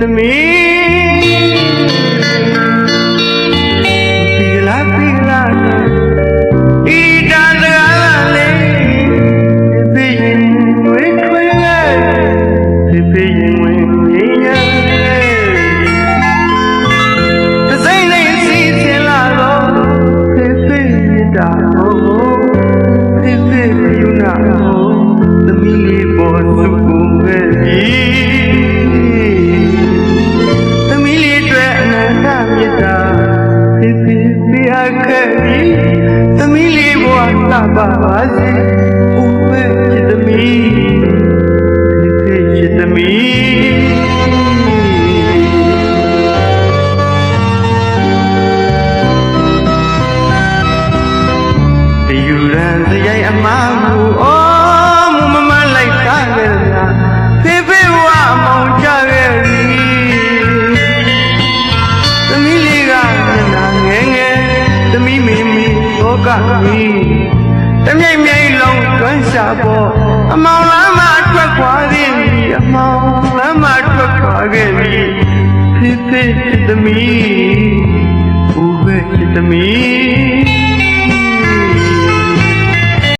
သမီးဒီလာဒီလာဤတန်စကားလေးသိရင်ဝေးခွေရဲ့သိရင်ဝေးရဲ့သစိမ့်လေးစီးစင်လာတော့သိသိတာ တရားခက်ပြီးသမီးလေးဘဝလှပပါစေဦးမဲ့ချစ်သမီးဖြစ်ချစ်သမီးอยู่แรงจะยัย မီတမြိတ်မြိတ်လုံးတွန်းရှာပေါ်အမောင်လမ်းမထွက်ခွာခဲ့ပြီအမောင်လမ်းမထွက်ခွာခဲ့ပြီဖြစ်ဖြစ်သမီးဘုဘဲသမီး